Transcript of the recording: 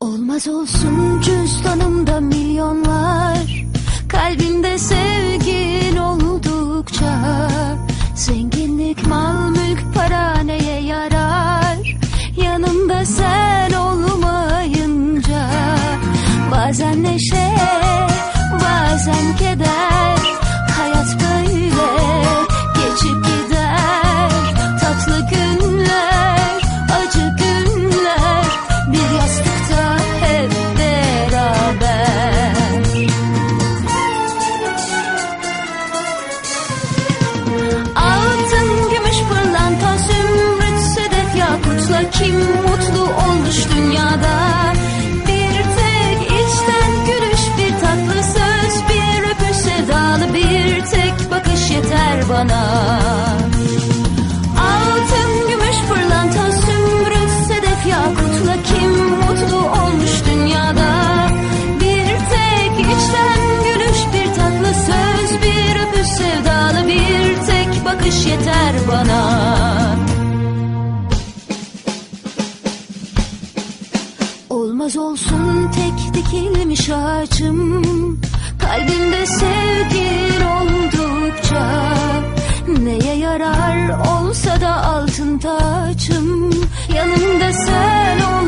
Olmaz olsun cüzdanımda milyonlar yakutla kim mutlu olmuş dünyada? Bir tek içten gülüş, bir tatlı söz, bir öpüş sevdalı, bir tek bakış yeter bana. Altın, gümüş, pırlanta, zümrüt, sedef, yakutla kim mutlu olmuş dünyada? Bir tek içten gülüş, bir tatlı söz, bir öpüş sevdalı, bir tek bakış yeter bana. Olmaz olsun tek dikilmiş ağacım. Kalbimde sevgin oldukça. Neye yarar olsa da altın taçım Yanımda sen olmayınca